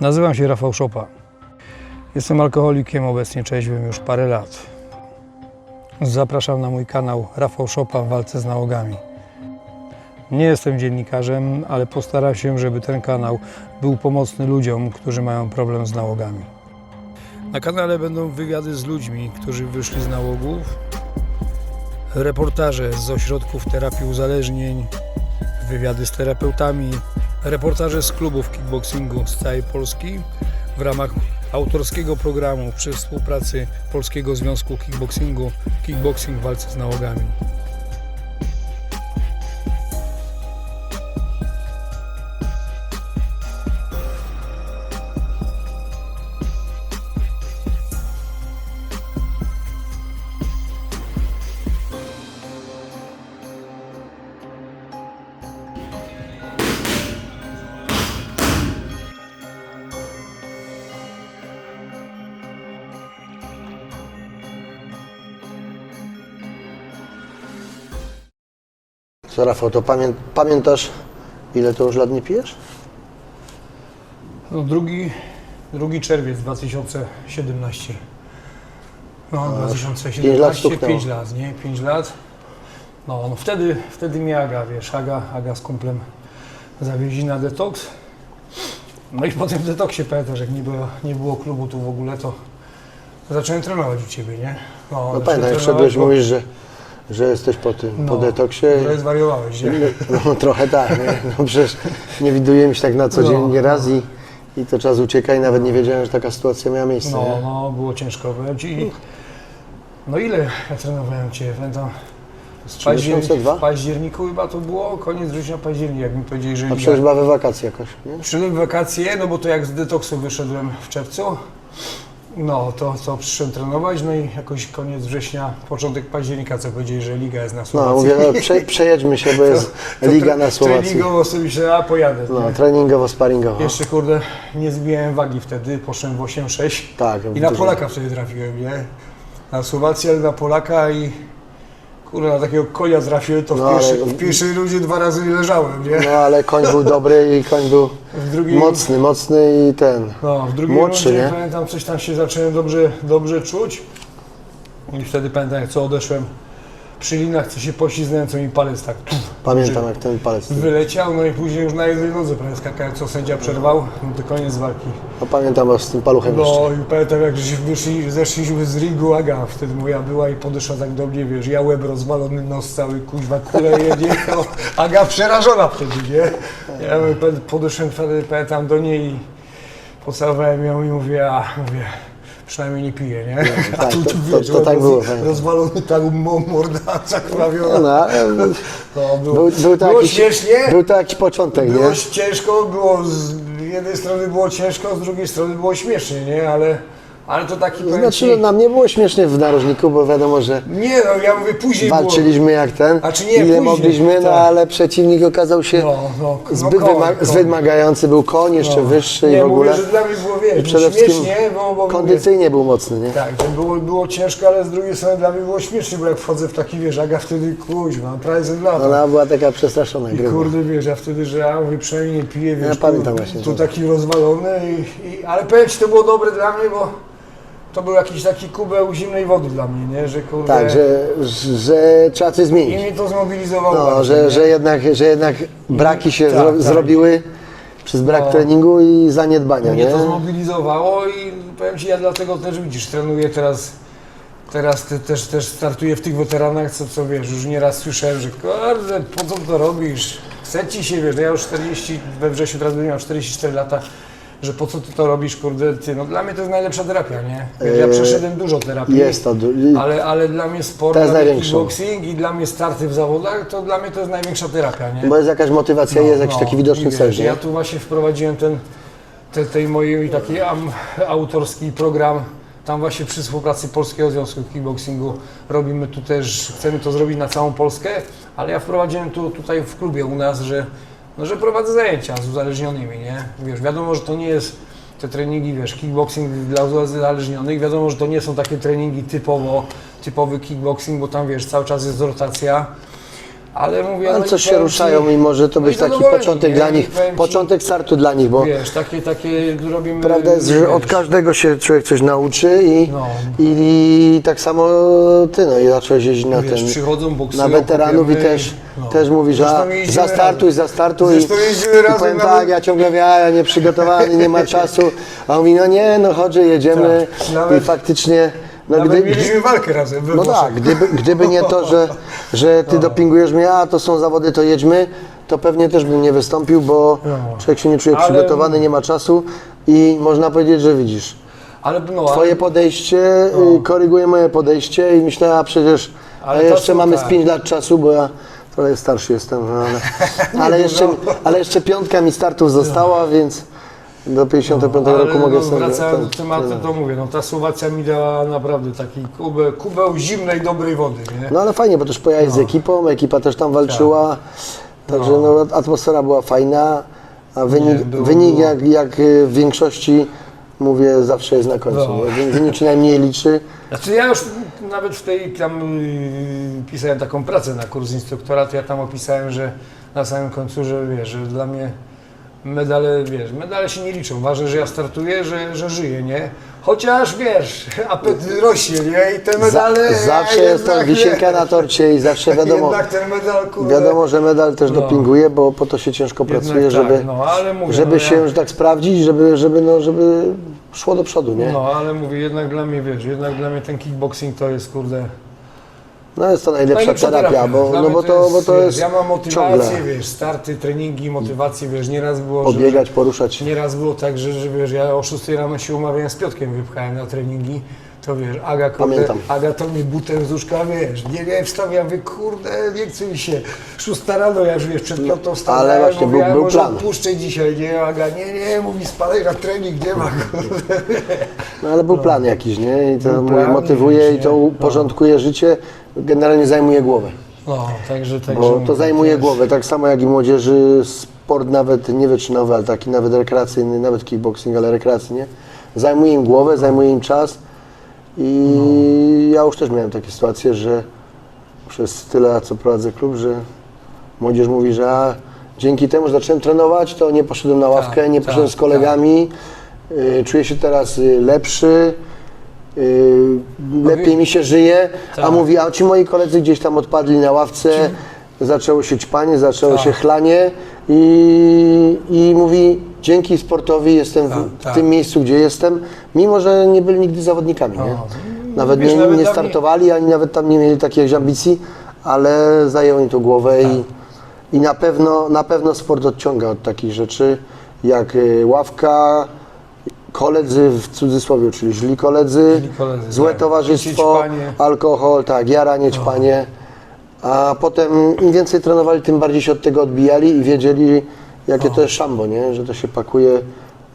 Nazywam się Rafał Szopa. Jestem alkoholikiem, obecnie trzeźwym już parę lat. Zapraszam na mój kanał Rafał Szopa w walce z nałogami. Nie jestem dziennikarzem, ale postaram się, żeby ten kanał był pomocny ludziom, którzy mają problem z nałogami. Na kanale będą wywiady z ludźmi, którzy wyszli z nałogów, reportaże z ośrodków terapii uzależnień, wywiady z terapeutami, reportaże z klubów kickboxingu z całej Polski w ramach autorskiego programu przy współpracy Polskiego Związku Kickboxingu Kickboxing w walce z nałogami. Co Rafał, to pamię pamiętasz ile to już lat nie pijesz? No, drugi, drugi czerwiec 2017. No, pięć lat 2017, stuknęło. 5 lat, nie? 5 lat. No, no wtedy, wtedy mnie Aga, wiesz, Aga, Aga z kumplem zawieźli na detoks. No i po tym detoksie pamiętasz, jak nie było, nie było klubu tu w ogóle, to zacząłem trenować u Ciebie, nie? No zacząłem pamiętam, byś bo- mówisz, że, że jesteś po tym, po No, detoksie. Trochę zwariowałeś, nie? No trochę tak, nie? No przecież nie widujemy się tak na co No, dzień nieraz no. i, i to czas ucieka i nawet nie wiedziałem, że taka sytuacja miała miejsce. No, nie? no, było ciężko, powiem Ci. No ile ja trenowałem Cię? Pamiętam, w, październik, w październiku chyba to było, koniec września, październik, jak mi powiedzieli, że A przecież chyba we wakacje jakoś, nie? Przyszedłem w wakacje, no bo to jak z detoksu wyszedłem w czerwcu, no to, to przyszedłem trenować, no i jakoś koniec września, początek października, co powiedzieli, że liga jest na No, Słowacji. mówię, no, prze, przejedźmy się, bo jest To liga tre- na Słowacji. Treningowo sobie myślę, a pojadę. No, nie? treningowo, sparingowo. Jeszcze kurde, nie zbijałem wagi wtedy, poszedłem w 8-6. Tak. I na dużo. Polaka wtedy trafiłem, nie? Na Słowację, ale na Polaka i kurde, na takiego konia trafiłem, to w, No, ale- pierwszej, w pierwszej rundzie dwa razy nie leżałem, nie? No ale koń był dobry i koń był W drugiej, mocny, mocny i ten. no, w drugiej młodszy, rundzie nie? pamiętam, coś tam się zacząłem dobrze, dobrze czuć. I wtedy pamiętam, jak co odeszłem przy linach, co się poślizgnąłem, co mi palec tak tuf, Pamiętam jak ten palec. wyleciał, no i później już na jednej nodze prawie skakałem, co sędzia przerwał, no to koniec walki. No, pamiętam bo z tym paluchem jeszcze. No i pamiętam jak żeśmy wyszli, zeszliśmy z ringu, Aga wtedy moja była i podeszła tak do mnie, wiesz, ja łeb rozwalony, nos cały, kuźwa, kule jedzie, no, Aga przerażona wtedy, nie? Ja podeszłem wtedy, pamiętam do niej i pocałowałem ją i mówię, a, mówię, przynajmniej nie piję, nie? A tak, tu, to- tu, to- wiesz, to tak było. Rozwalony tak mo- morda zakrwawiona. No, No, było, był, był, to było jakiś, śmiesznie, był to jakiś początek, było nie? ciężko, było z jednej strony było ciężko, z drugiej strony było śmiesznie, nie? Ale, ale to taki Znaczy, no, nam nie było śmiesznie w narożniku, bo wiadomo, że Nie no, ja mówię później walczyliśmy jak ten, A czy nie, ile później, mogliśmy, no tak. ale przeciwnik okazał się No, no, no, zbyt, koń, wyma- koń. zbyt wymagający, był koń jeszcze No. wyższy nie, i w ogóle. mówię, że dla mnie było, wiesz, I było przede wszystkim śmiesznie, bo, bo mówię, Kondycyjnie był mocny, nie? Tak, to było, było ciężko, ale z drugiej strony dla mnie było śmiesznie, bo jak wchodzę w taki, wiesz, Aga wtedy, kuźwa, prawie zemdlała. Ona była taka przestraszona, I kurde, wiesz, ja wtedy, że ja mówię, przynajmniej nie piję, wiesz, tu, pamiętam właśnie tu taki rozwalony, i, i, ale powiem Ci, to było dobre dla mnie, bo to był jakiś taki kubeł zimnej wody dla mnie, nie, że kurde, Tak, że, że trzeba coś i zmienić. mnie to zmobilizowało No, bardzo, że, nie? że, jednak, że jednak braki się Tak, zro, tak. zrobiły przez brak No. treningu i zaniedbania, Mnie nie? to zmobilizowało i powiem Ci, ja dlatego też widzisz, trenuję teraz, teraz te, też, też startuję w tych weteranach, co, co wiesz, już nieraz słyszałem, że kurde, po co to robisz, chce Ci się, wiesz, no ja już 40, we wrześniu teraz będę miał 44 lata, że po co Ty to robisz, kurde, Ty, no dla mnie to jest najlepsza terapia, nie? Ja Eee, przeszedłem dużo terapii. Jest to. du- Ale, ale dla mnie sport, To jest dla mnie kickboxing i dla mnie starty w zawodach, to dla mnie to jest największa terapia, nie? Bo jest jakaś motywacja, jest jakiś taki widoczny i cel, wiesz, nie? Ja tu właśnie wprowadziłem ten, te, tej mojej taki am, autorski program. Tam właśnie przy współpracy Polskiego Związku Kickboxingu robimy tu też, chcemy to zrobić na całą Polskę, ale ja wprowadziłem tu tutaj w klubie u nas, że, no, że prowadzę zajęcia z uzależnionymi, nie? Wiesz, wiadomo, że to nie jest te treningi, wiesz, kickboxing dla uzależnionych, wiadomo, że to nie są takie treningi typowo, typowy kickboxing, bo tam wiesz, cały czas jest rotacja, Ale mówię, no Ale i coś się ruszają ci- i może to no być i taki początek dla I nich, początek startu dla nich, bo Wiesz, takie, takie robimy... prawda jest, że od każdego się człowiek coś nauczy i, No. i, tak samo ty, no i zacząłeś jeździć na Wiesz, ten, przychodzą, boksują, na weteranów i też, no. też mówisz, Zresztą a jeździmy zastartuj, zastartuj. Zresztą jeździmy I razem powiem nawet- tak, ja ciągle mówię, a ja nieprzygotowany, nie ma czasu, a on mówi, no nie, no chodź, jedziemy Tak. Nawet- i faktycznie, no Nawet gdy, mieliśmy walkę razem no Włoszech. tak, gdyby, gdyby nie to, że, że ty dopingujesz mnie, a to są zawody, to jedźmy, to pewnie też bym nie wystąpił, bo No. człowiek się nie czuje Ale- przygotowany, nie ma czasu i można powiedzieć, że widzisz. Ale no, Twoje ale, podejście y, koryguje moje podejście i myślę, a przecież Ale jeszcze mamy tak. z 5 lat czasu, bo ja trochę starszy jestem, no, ale, ale, jeszcze, ale jeszcze piątka mi startów została, więc do 55 ale roku mogę no, sobie... wracając do ten- tematu, to mówię, no ta Słowacja mi dała naprawdę taki kubę, kubeł zimnej, dobrej wody, nie? No ale fajnie, bo też pojechałeś z ekipą, ekipa też tam walczyła, także no. atmosfera była fajna, a wynik, było- wynik było. jak, jak y, w większości, mówię, zawsze jest na końcu. No. nie? Wy- Wynik się najmniej liczy. Znaczy ja już nawet w tej tam yy, pisałem taką pracę na kurs instruktora, to ja tam opisałem, że na samym końcu, że wiesz, że dla mnie medale, wiesz, medale się nie liczą. Ważne, że ja startuję, że, że żyję, nie? Chociaż wiesz, apetyt rośnie, nie? I te medale. Za, zawsze jest jednak, wisienka na torcie i zawsze wiadomo, Jednak ten medal, kurde. wiadomo, że medal też No. dopinguje, bo po to się ciężko jednak pracuje, tak, żeby, no, mówię, żeby no, się, ja, że tak sprawdzić, żeby, żeby, no, żeby szło do przodu, nie? No, ale mówię, jednak dla mnie, wiesz, jednak dla mnie ten kickboxing to jest, kurde, No jest to najlepsza Najlepsza terapia, bo, Dla no bo to, bo to jest Ja mam motywację, ciągle wiesz, starty, treningi, motywację, wiesz, nieraz było, że... pobiegać, poruszać. Nieraz było tak, że, że wiesz, ja o 6 rano się umawiałem z Piotkiem, wypchałem na treningi, to wiesz, Aga, kurde, Pamiętam. Aga to mi butem z łóżka, wiesz, nie, nie, wstawiam, mówię, kurde, nie chce mi się, 6 rano, ja już wiesz, przed piątą No, ale właśnie mówię, był- był może plan. odpuszczę dzisiaj, nie, Aga, nie, nie, mówi, spadaj na trening, nie ma, kurde. No ale był plan jakiś, nie? I to Był mnie plan, motywuje wiesz, i to nie? uporządkuje życie, generalnie zajmuje głowę. No, także, także Bo to mówię, zajmuje wiesz, głowę, tak samo jak i młodzieży, sport nawet nie wyczynowy, ale taki nawet rekreacyjny, nawet kickboxing, ale rekreacyjnie, zajmuje im głowę, zajmuje im czas i ja już też miałem takie sytuacje, że przez tyle lat, co prowadzę klub, że młodzież mówi, że a, dzięki temu, że zacząłem trenować, to nie poszedłem na ławkę, nie tak, poszedłem z tak. kolegami, y, czuję się teraz y, lepszy, y, lepiej mi się żyje, a Tak. mówi, a ci moi koledzy gdzieś tam odpadli na ławce, zaczęło się ćpanie, zaczęło Tak. się chlanie i, i mówi, dzięki sportowi jestem w, Tak, w tak. tym miejscu, gdzie jestem, mimo że nie byli nigdy zawodnikami, nie? No. Nawet Wiesz, nie, nawet nie startowali, ani nawet tam nie mieli takich ambicji, ale zajęło im to głowę Tak. i, i na, pewno, na pewno sport odciąga od takich rzeczy, jak y, ławka, koledzy w cudzysłowie, czyli źli koledzy, Źli koledzy, złe tak. towarzystwo, alkohol, tak, jaranie, ćpanie. A potem im więcej trenowali, tym bardziej się od tego odbijali i wiedzieli, jakie to jest szambo, nie? że to się pakuje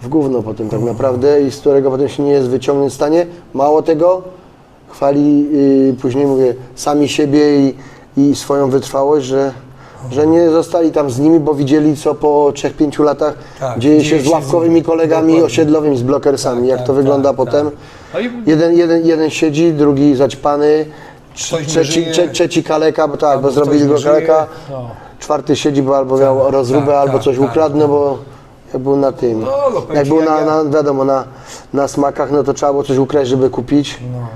w gówno potem tak naprawdę i z którego potem się nie jest wyciągnąć w stanie. Mało tego, chwali y, później, mówię, sami siebie i, i swoją wytrwałość, że, że nie zostali tam z nimi, bo widzieli, co po 3-5 latach Tak, dzieje się się z z ławkowymi nimi. kolegami Dokładnie. osiedlowymi, z blokersami, Tak, jak tak, to wygląda tak, potem. tak. No i Jeden, jeden, jeden siedzi, drugi zaćpany, Trzeci, trze, trzeci kaleka, bo tak, bo zrobili go kaleka, No. czwarty siedzi, bo albo miał rozróbę, tak, albo tak, coś tak, ukradł, no bo jak był na tym, No, no, jak był na, na, wiadomo, na, na smakach, no to trzeba było coś ukraść, żeby kupić. No,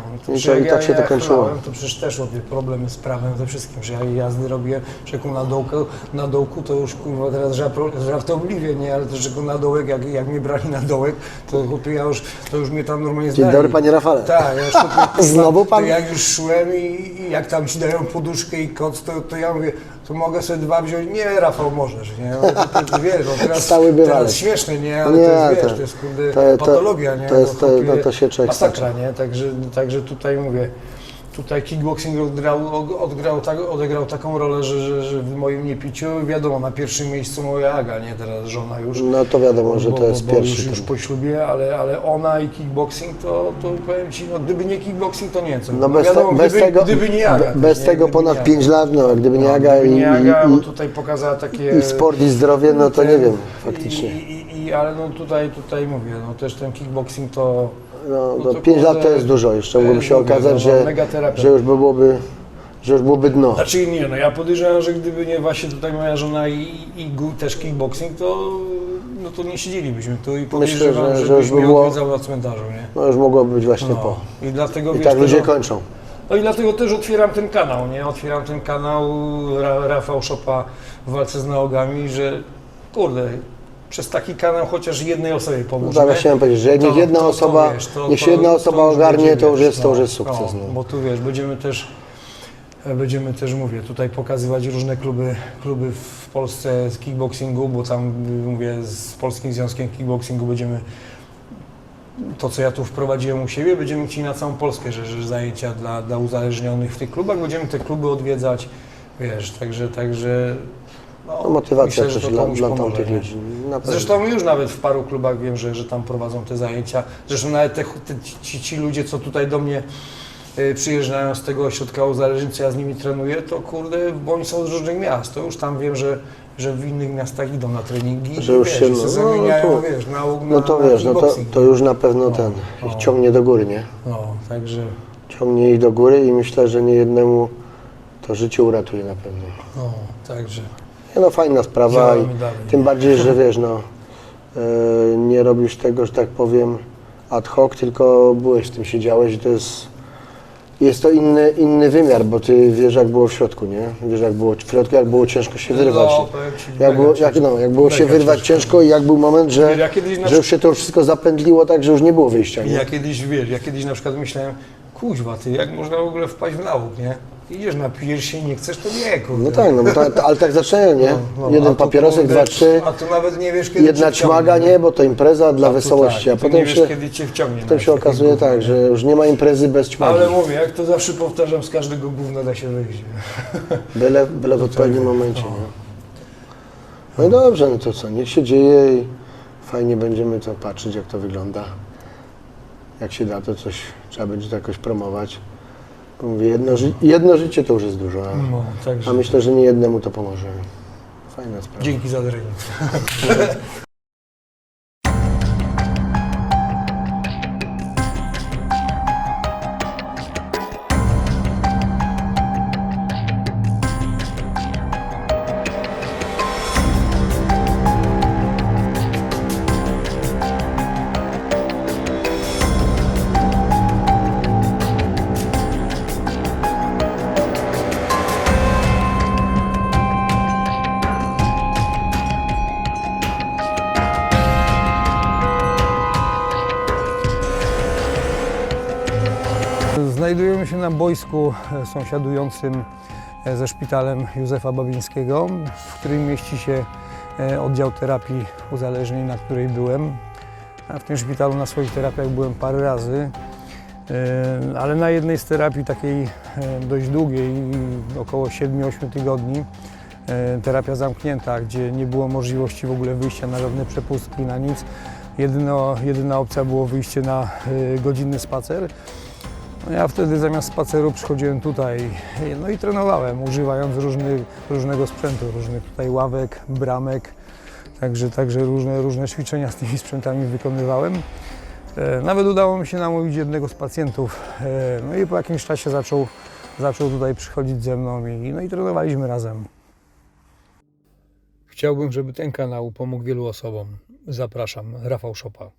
to I to- tak się to ja kończyło. chlałem, To przecież też robię problemy z prawem ze wszystkim, że ja jazdy robię, rzeką na dołku, na dołku to już kurwa teraz żart- żartobliwie, nie, ale też rzeką na dołek, jak, jak mnie brali na dołek, to chłopie, ja już, to już mnie tam normalnie Dzień znali. dobry, panie Rafale. Tak, ja już chłopie, Znowu pan? To jak już szłem i, i jak tam ci dają poduszkę i koc, to, to ja mówię, to mogę sobie dwa wziąć, nie Rafał możesz, nie, no, to, to, wiesz, no, teraz, Stały teraz śmieszne, nie, ale Nie, to jest, wiesz, to- to jest kurde to- to- patologia, nie, to jest- to- chłopie, no to się człowiek masakra, nie? Także, także tutaj mówię, tutaj kickboxing odgrał, odgrał, tak, odegrał taką rolę, że, że, że w moim niepiciu, wiadomo, na pierwszym miejscu moja Aga, nie teraz żona już. No to wiadomo, że bo, to jest bo, bo pierwszy. Już, już po ślubie, ale, ale ona i kickboxing, to, to powiem Ci, no gdyby nie kickboxing, to nie wiem co. No bez, wiadomo, te, bez gdyby, tego, gdyby nie Aga. be- bez nie? tego Gdyby ponad nie 5 lat, no gdyby nie No, Aga gdyby i, nie Aga, i, bo i, tutaj pokazała takie... i sport i zdrowie, no to nie ten- wiem, faktycznie. I, i, i, ale no tutaj, tutaj mówię, no też ten kickboxing to... No, No to to 5 lat to jest dużo, jeszcze mógłby jest się okazać, no, że, terapia. że już by byłoby że już byłoby dno. Znaczy nie, no ja podejrzewam, że gdyby nie właśnie tutaj moja żona i, i też kickboxing, to, no to nie siedzielibyśmy tu i podejrzewam, że- że, że już by było- na cmentarzu, nie? No już mogłoby być właśnie po. No. I dlatego I wiesz, tak ludzie tego- kończą. No i dlatego też otwieram ten kanał, nie? Otwieram ten kanał Ra Rafał Szopa w walce z nałogami, że kurde, przez taki kanał chociaż jednej osobie No pomożemy. tak, ja chciałem powiedzieć, że niech jedna osoba, wiesz, to- niech się jedna to osoba już ogarnie, będzie, to już wiesz, jest, to już jest sukces. No, No. bo tu wiesz, będziemy też, e, będziemy też, mówię, tutaj pokazywać różne kluby, kluby w Polsce z kickboxingu, bo tam, y, mówię, z Polskim Związkiem Kickboxingu będziemy to, co ja tu wprowadziłem u siebie, będziemy chcieli na całą Polskę, że, że zajęcia dla, dla uzależnionych w tych klubach, będziemy te kluby odwiedzać, wiesz, także, także no, No, motywacja myślę, że też to dla, dla tamtych ludzi. Zresztą już nawet w paru klubach wiem, że, że tam prowadzą te zajęcia. Zresztą nawet te, te, ci, ci ludzie, co tutaj do mnie y, przyjeżdżają z tego ośrodka uzależnień, co ja z nimi trenuję, to kurde, bo oni są z różnych miast. To już tam wiem, że, że w innych miastach idą na treningi Że już wiesz, się- no, no, zamieniają, to- wiesz, na, na, No to wiesz, no to, to już na pewno ten no. ich ciągnie do góry, nie? No, także Ciągnie ich do góry i myślę, że nie jednemu to życie uratuje na pewno. no, także Nie no, fajna sprawa i działamy dalej. tym bardziej, że wiesz, no e, nie robisz tego, że tak powiem ad hoc, tylko byłeś w tym, siedziałeś i to jest jest to inny, inny wymiar, bo ty wiesz jak było w środku, nie? Wiesz jak było w środku, jak było ciężko się wyrwać. No, powiem ci, Jak było, jak, ciężko. no, jak było się Mega wyrwać ciężko i jak był moment, że, Ja kiedyś na że już się to wszystko zapędliło tak, że już nie było wyjścia, nie? Ja kiedyś, wiesz, ja kiedyś na przykład myślałem, kuźwa, ty, jak można w ogóle wpaść w nauk, nie? Idziesz, napijesz się i nie chcesz, to nie, kurde. No tak, no bo to, ale tak zacząłem, nie? No, no, a Jeden tu, papierosek, kurde, dwa, trzy, A tu nawet nie wiesz, kiedy jedna cię wciągnie, ćmaga, nie? Bo to impreza dla A tu wesołości, tak, a tu potem nie wiesz, się, kiedy cię wciągnie. potem się okazuje tak, że już nie ma imprezy bez ćmagi. Ale mówię, jak to zawsze powtarzam, z każdego gówna da się wyjść. Byle, byle w odpowiednim momencie, nie? No i dobrze, no to co, niech się dzieje i fajnie będziemy to patrzeć, jak to wygląda. Jak się da, to coś trzeba będzie to jakoś promować. Mówię, jedno, ży- jedno życie to już jest dużo, a, No, także a myślę, że nie jednemu to pomoże. Fajna sprawa. dzięki za trening. Znajdujemy się na boisku e, sąsiadującym e, ze szpitalem Józefa Babińskiego, w którym mieści się e, oddział terapii uzależnień, na której byłem. A w tym szpitalu na swoich terapiach byłem parę razy, ale na jednej z terapii takiej dość długiej, około 7-8 tygodni, terapia zamknięta, gdzie nie było możliwości w ogóle wyjścia na żadne przepustki, na nic. Jedyno, jedyna opcja było wyjście na godzinny spacer. No ja wtedy zamiast spaceru przychodziłem tutaj no i trenowałem, używając różnych, różnego sprzętu, różnych tutaj ławek, bramek, także, także różne, różne ćwiczenia z tymi sprzętami wykonywałem. E, Nawet udało mi się namówić jednego z pacjentów, e, no i po jakimś czasie zaczął, zaczął tutaj przychodzić ze mną i, no i trenowaliśmy razem. Chciałbym, żeby ten kanał pomógł wielu osobom. Zapraszam, Rafał Szopa.